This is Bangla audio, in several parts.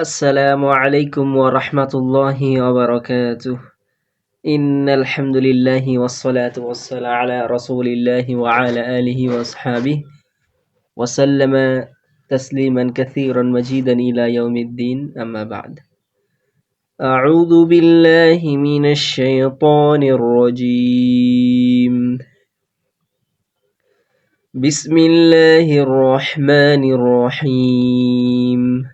السلام عليكم ورحمة الله وبركاته. إن الحمد لله والصلاة والسلام على رسول الله وعلى آله وأصحابه. وسلم تسليما كثيرا مجيدا إلى يوم الدين. أما بعد. أعوذ بالله من الشيطان الرجيم. بسم الله الرحمن الرحيم.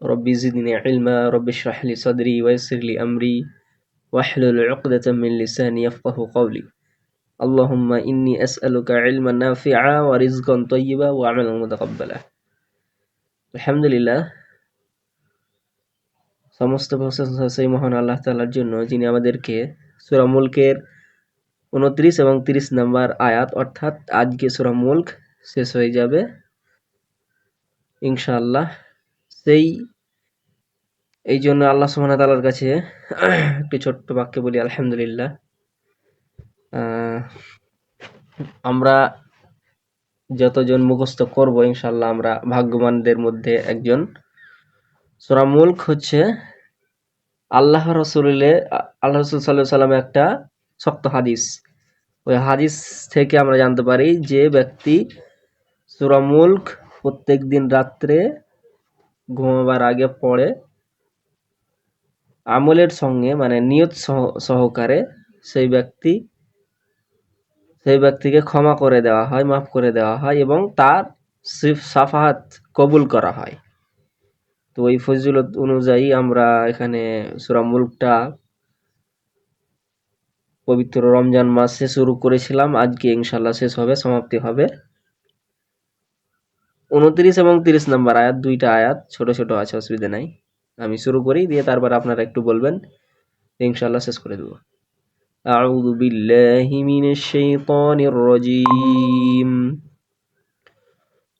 رب زدني علما رب اشرح لي صدري ويسر لي أمري واحلل عقدة من لساني يفقه قولي اللهم إني أسألك علما نافعا ورزقا طيبا وعملا متقبلا الحمد لله সমস্ত প্রশংসা সেই মহান আল্লাহ তালার জন্য যিনি আমাদেরকে সুরা মুলকের উনত্রিশ এবং তিরিশ নাম্বার আয়াত অর্থাৎ আজকে সুরা মুল্ক শেষ হয়ে যাবে ইনশাআল্লাহ সেই এই জন্য আল্লাহ সুহানা তালার কাছে একটি ছোট্ট বাক্যে বলি, আলহামদুলিল্লাহ। আমরা যতজন মুখস্থ করব ইনশাল্লাহ আমরা ভাগ্যবানদের মধ্যে একজন। সোরা মুল্ক হচ্ছে আল্লাহ রসুলের, আল্লাহ রসুল সাল্লাহ সাল্লাম একটা শক্ত হাদিস। ওই হাদিস থেকে আমরা জানতে পারি যে ব্যক্তি সুরা মুল্ক প্রত্যেক দিন রাত্রে ঘুমাবার আগে পড়ে। আমলের সঙ্গে মানে নিয়ত সহকারে সেই ব্যক্তি, সেই ব্যক্তিকে ক্ষমা করে দেওয়া হয়, মাফ করে দেওয়া হয় এবং তার সাফাহাত কবুল করা হয়। তো ওই ফজিলত অনুযায়ী আমরা এখানে সুরা মুলকটা পবিত্র রমজান মাসে শুরু করেছিলাম। আজকে ইনশাল্লাহ শেষ হবে, সমাপ্তি হবে। উনত্রিশ এবং তিরিশ নম্বর আয়াত দুইটা আয়াত ছোট ছোট আছে অসুবিধা নাই আমি শুরু করি দিয়ে তারপর আপনারা একটু বলবেন ইনশাল্লাহ শেষ করে দেবো أعوذ بالله من الشيطان الرجيم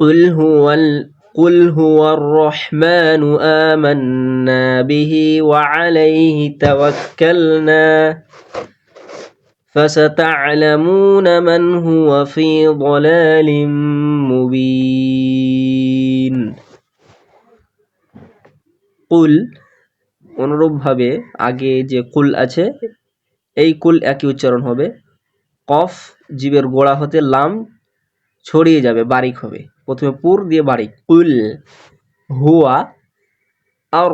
قل هو قل هو الرحمن آمنا به وعليه توكلنا فستعلمون من هو في ضلال মুবিন কুল অনুরূপভাবে আগে যে কুল আছে এই কুল একই উচ্চারণ হবে কফ জীবের গোড়া হতে লাম ছড়িয়ে যাবে বারিক হবে প্রথমে পুর দিয়ে বারিক কুল হুয়া আর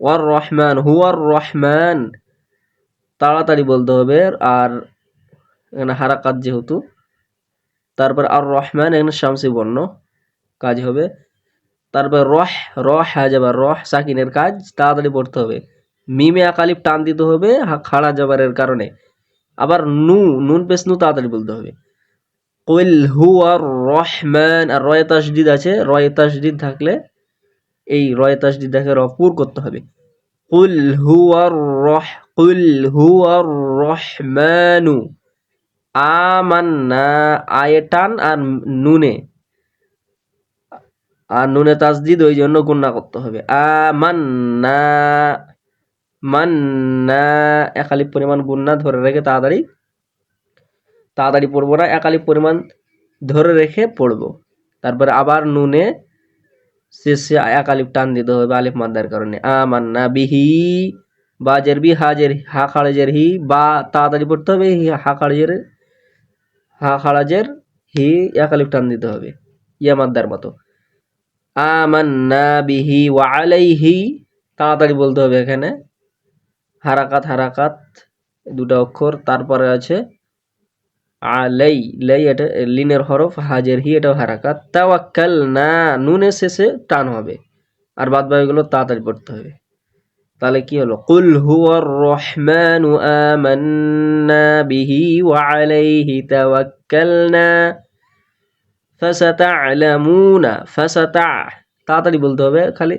ওয়ার রহমান হুয়ার রহমান তাড়াতাড়ি বলতে হবে আর এখানে হারাকাত যেহেতু, তারপর আর রহমান এখানে শামসি বর্ণ কাজ হবে। তারপর রহ রহ হ্যা যাবার রহ, সাকিনের কাজ, তাড়াতাড়ি পড়তে হবে। মিমে আকালিপ টান দিতে হবে খাড়া জবারের কারণে। আবার নু, নুন পেস নু তাড়াতাড়ি বলতে হবে। কুল হু আর রহমান, আর রয় তাসদিদ আছে, রয় তাসদিদ থাকলে এই রয় তাসদিদ দেখে রপুর করতে হবে। কুল হু আর রহ, কুল হু আর রহমানু। আমান্না আয়ে টান আর নুনে। আর নুনে তাসদিদ ওই জন্য গুন্না করতে হবে। আমান্না, মান্না, একালিপ পরিমাণ গুন্না ধরে রেখে তাড়াতাড়ি তাড়াতাড়ি পড়ব না, একালিপ পরিমাণ ধরে রেখে পড়ব। তারপরে আবার নুনে শেষে একালিপ টান দিতে হবে আলিফ মাদ্দার কারণে। আমান্না বিহি, বাজের বি, হাজের, হা খাড়েজের হি, বা তাড়াতাড়ি পড়তে হবে, হা খাড়েজের হা খাড়াজের হি একালিপ টান দিতে হবে, ইয়া মাদ্দার মতো। আমান্না বিহি ওয়া আলাইহি, তাড়াতাড়ি বলতে হবে এখানে। হারাকাত হারাকাত, দুটো অক্ষর, তারপরে আছে আলাই, লাই এটা, লিনের হরফ, হাজের হি, এটাও হারাকাত। তাওয়াক্কাল না নুনের শেষে টান হবে। আর বাদ বাকিগুলো তাড়াতাড়ি পড়তে হবে। তাহলে কি হলো? কুল হুয়ার রহমানু আমান্না বিহি ওয়া আলাইহি তাওয়াক্কালনা ফাসাতা'লামুনা ফাসাতা তাড়াতাড়ি বলতে হবে খালি।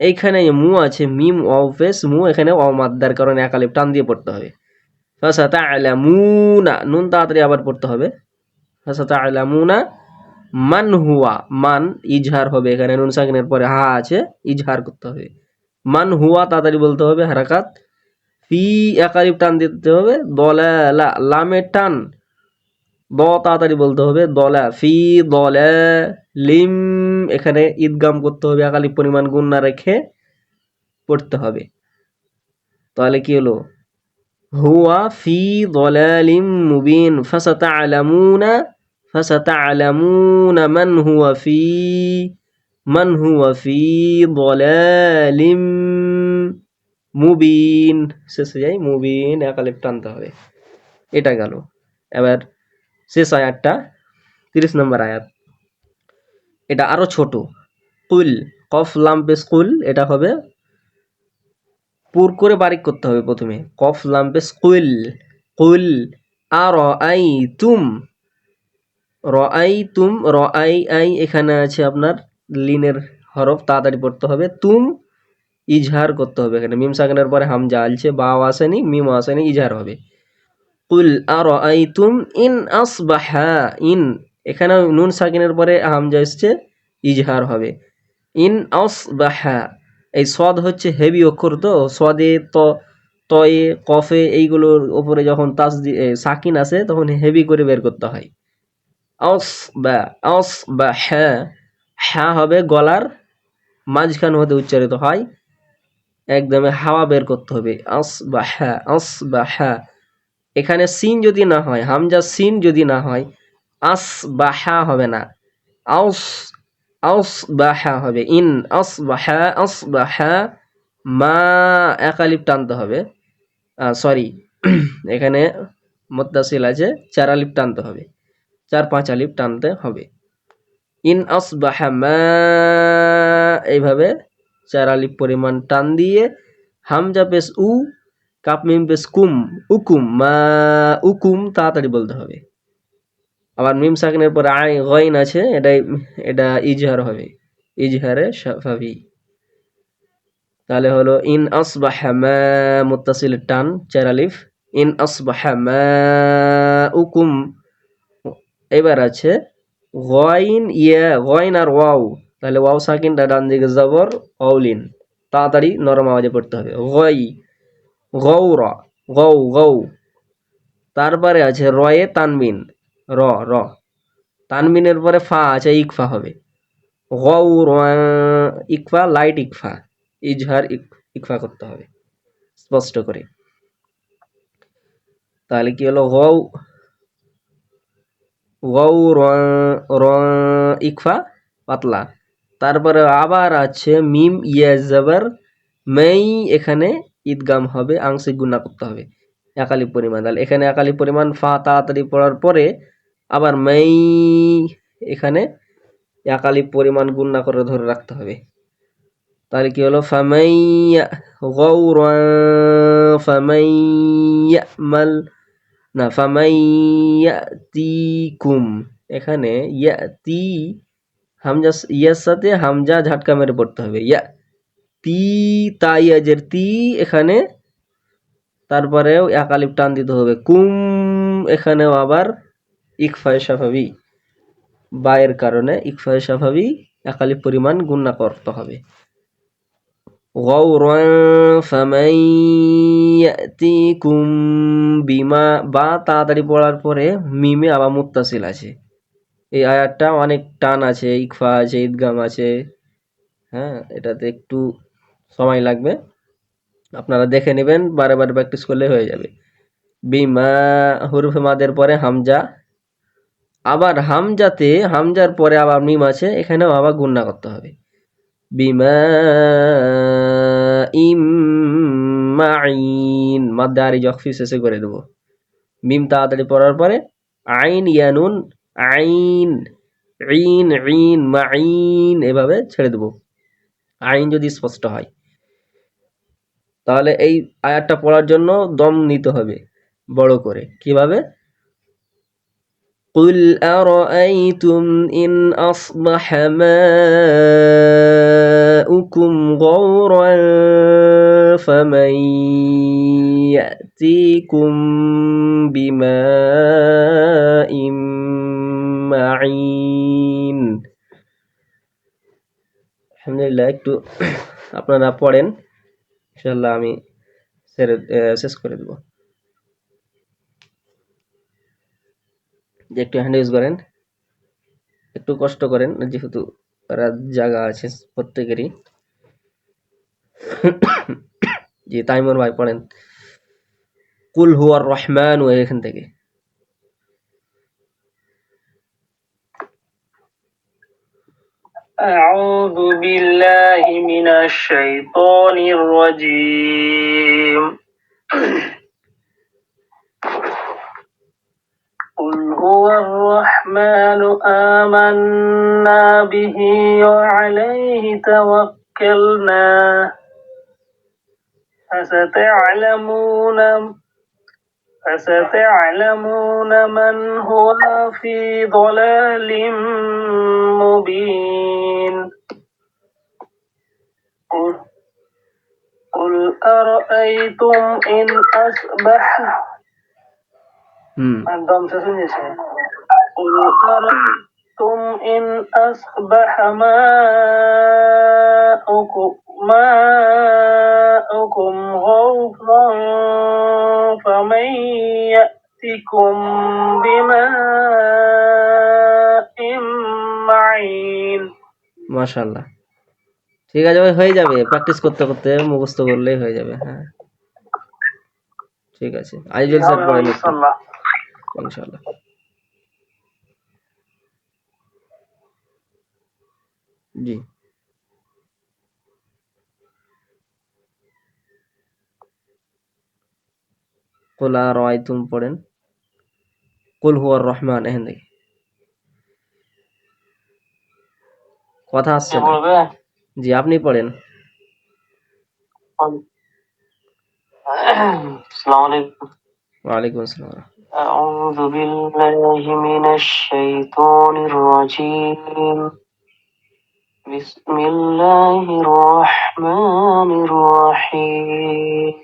এইখানে মু আছে, মিম পেশ মু এখানে ওয়াও মাদ্দার কারণে একালিপ টান দিয়ে পড়তে হবে। ফাসাতা'লামুনা নুন তাড়াতাড়ি আবার পড়তে হবে। ফাসাতা'লামুনা মান হুয়া মান ইজহার হবে এখানে, নুন সাকিনের পরে হা আছে, ইজহার করতে হবে। মান হুয়া তাড়াতাড়ি বলতে হবে, হারাকাত। ফি একালিপ টান দিতে হবে, দলালা লামের টান। দ তাড়াতাড়ি বলতে হবে, দলা, ফি দলা, লিম। এখানে ঈদগাম করতে হবে একালিপ পরিমাণ গুণ না রেখে পড়তে হবে। তাহলে কি হলো? হুয়া ফি দলালিম মুবিন ফাসাতা'লামুনা ফাসাতা'লামুনা মান হুয়া ফি। মান হুয়া ফি দলালিম মুবিন। শেষে যাই মুবিন একালিপ টানতে হবে। এটা গেল। এবার শেষ আয়াতটা, তিরিশ নম্বর আয়াত। এটা আরও ছোট। কুল, কফ, লাম, পেশ, কুল, এটা হবে পুর করে বারিক করতে হবে প্রথমে। কফ, লাম, পেশ, কুল কুল আর আই, তুম, র, আই, তুম, র, আই আই, এখানে আছে আপনার লিনের হরফ তাড়াতাড়ি পড়তে হবে। তুম ইজহার করতে হবে এখানে। মিম সাকানের পরে হামজা আলছে, বাও আসেনি মিম আসেনি, ইজহার হবে। কুল আর তুম ইন আসবাহা ইন। এখানে নুন সাকিনের পরে হামজা এসছে, ইজহার হবে। ইন আসবাহা। এই সদ হচ্ছে হেভি অক্ষর তো, সদে, ত, তয়ে, কফে, এইগুলোর ওপরে যখন তাস সাকিন আসে, তখন হেভি করে বের করতে হয়। অস বা অস বা হ্যাঁ হ্যাঁ হবে গলার মাঝখান হতে উচ্চারিত হয়। একদমে হাওয়া বের করতে হবে। আস বা হ্যাঁ আস বা হ্যাঁ এখানে সিন যদি না হয়, হামজা সিন যদি না হয় আস বা হ্যাঁ হবে না। আউস আউস বা হ্যাঁ হবে। ইন আস বা হ্যাঁ আস বা হ্যাঁ মা একালিপ টানতে হবে। সরি এখানে মোত্তাসিল আছে, চার আলিপ টানতে হবে। চার, পাঁচ আলিপ টানতে হবে। ইন আসবাহা মা, এইভাবে চার আলিপ পরিমাণ টান দিয়ে হামজা পেশ উ, কাপ মিম পেশ কুম, উকুম, মা উকুম তাড়াতাড়ি বলতে হবে। আবার মিম সাকিনের পরে আই গইন আছে, এটাই, এটা ইজহার হবে। ইজহারে সাফাবি তাহলে হলো ইন আসবাহা মা, মুত্তাসিল টান, চার আলিফ ইন আসবাহা মা, উকুম। এবার আছে গইন ইয়া গইন আর ওয়াও তাহলে ওয়াও সাকিনটা ডান দিকে জবর অউলিন তাড়াতাড়ি নরম আওয়াজে পড়তে হবে। গই গৌর গৌ গৌ তারপরে আছে রয়ে তানবিন। র র। তানবিনের পরে ফা আছে, ইকফা হবে। গৌ ইকফা লাইট ইকফা। ইজহার ইক- ইকফা করতে হবে। স্পষ্ট করে। তাহলে কি হলো? গৌ গৌ র ইকফা পাতলা। তারপরে আবার আছে মিম, ইয়া, জবর, মেই, এখানে ঈদগাম হবে, আংশিক গুণা করতে হবে। একালি পরিমাণ। তাহলে এখানে একালি পরিমাণ, ফা তাড়াতাড়ি পড়ার পরে আবার মেই, এখানে একালি পরিমাণ গুণা করে ধরে রাখতে হবে। তাহলে কি হলো? ফামাইয়া গৌরা ফামাইয়ামাল না ফামাইয়াতিকুম এখানে ইয়াতি হামজা, ইয়ার সাথে হামজা ঝাটকা মেরে পড়তে হবে। ইয়া, তি তাইয়াজের তি এখানে, তারপরেও একালিপ টান দিতে হবে। কুম, এখানেও আবার ইকফায় সাফাবি বায়ের কারণে ইকফায় সাফাবি একালিপ পরিমাণ গুণনা করতে হবে। غورا فمن يأتيكم বিমা বা তাড়াতাড়ি পড়ার পরে মিমে আবার মুত্তাসিল আছে এই আয়াতটা অনেক টান আছে ইকফা আছে ঈদগাম আছে হ্যাঁ এটাতে একটু সময় লাগবে আপনারা দেখে নেবেন বারে বারে প্র্যাকটিস করলে হয়ে যাবে বিমা হুরুফে মাদের পরে হামজা আবার হামজাতে হামজার পরে আবার মিম আছে এখানেও আবার গুন্না করতে হবে বিমা ইম মাইন মাদ্দে আরি জখফি শেষে করে দেবো মিম তাড়াতাড়ি পড়ার পরে আইন ইয়ানুন আইন ইন ইন মাইন এভাবে ছেড়ে দেবো আইন যদি স্পষ্ট হয় তাহলে এই আয়াতটা পড়ার জন্য দম নিতে হবে বড় করে কিভাবে قل أرأيتم إن أصبح ماؤكم غورا فمن يأتيكم بماء معين আলহামদুলিল্লাহ একটু আপনারা পড়েন ইনশাল্লাহ আমি সেরে আহ, শেষ করে দেব যে একটু হ্যান্ড ইউজ করেন একটু কষ্ট করেন যেহেতু রাত জায়গা আছে প্রত্যেকেরই জি তাইমুর ভাই পড়েন কুল হুয়ার রহমান ও এখান থেকে أعوذ بالله من الشيطان الرجيم هو الرحمن آمنا به وعليه توكلنا. فستعلمون فستعلمون من هو في ضلال مبين. قل, قل أرأيتم إن أصبح দমটা তুম ইন আসবাহ মাউকুম মাউকুম গাওফান ফামান ইয়াতিকুম বিমা ইমাইন মাশাআল্লাহ। ঠিক আছে হয়ে যাবে। প্র্যাকটিস করতে করতে মুখস্থ করলেই হয়ে যাবে হ্যাঁ। ঠিক আছে। আইজল স্যার পড়ে একটু। ইনশাল্লাহ ইনশাল্লাহ জি। কোলা রয় তুম পড়েন। কুল হুয়ার রহমান এখান থেকে। কথা আসছে না? বলবে? জি আপনি পড়েন। আসসালামু আলাইকুম। ওয়ালাইকুম আসসালাম। أعوذ بالله من الشيطان الرجيم. بسم الله الرحمن الرحيم.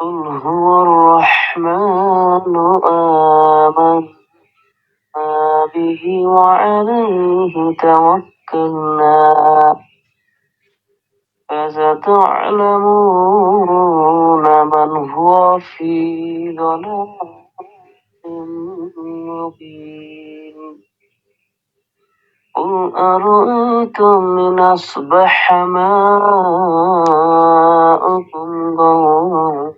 قل هو الرحمن آمنا به وعليه توكلنا. فستعلمون من هو في ضلال مبين. قل أرأيتم إن أصبح ماؤكم غورا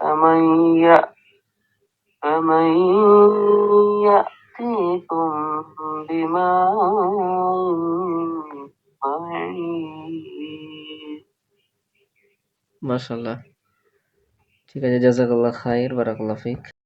فمن فمن يأتيكم بماء معين. মাশাল্লাহ ঠিক আছে জাজাকাল্লাহ খাইর বারাকাল্লাহ ফিক।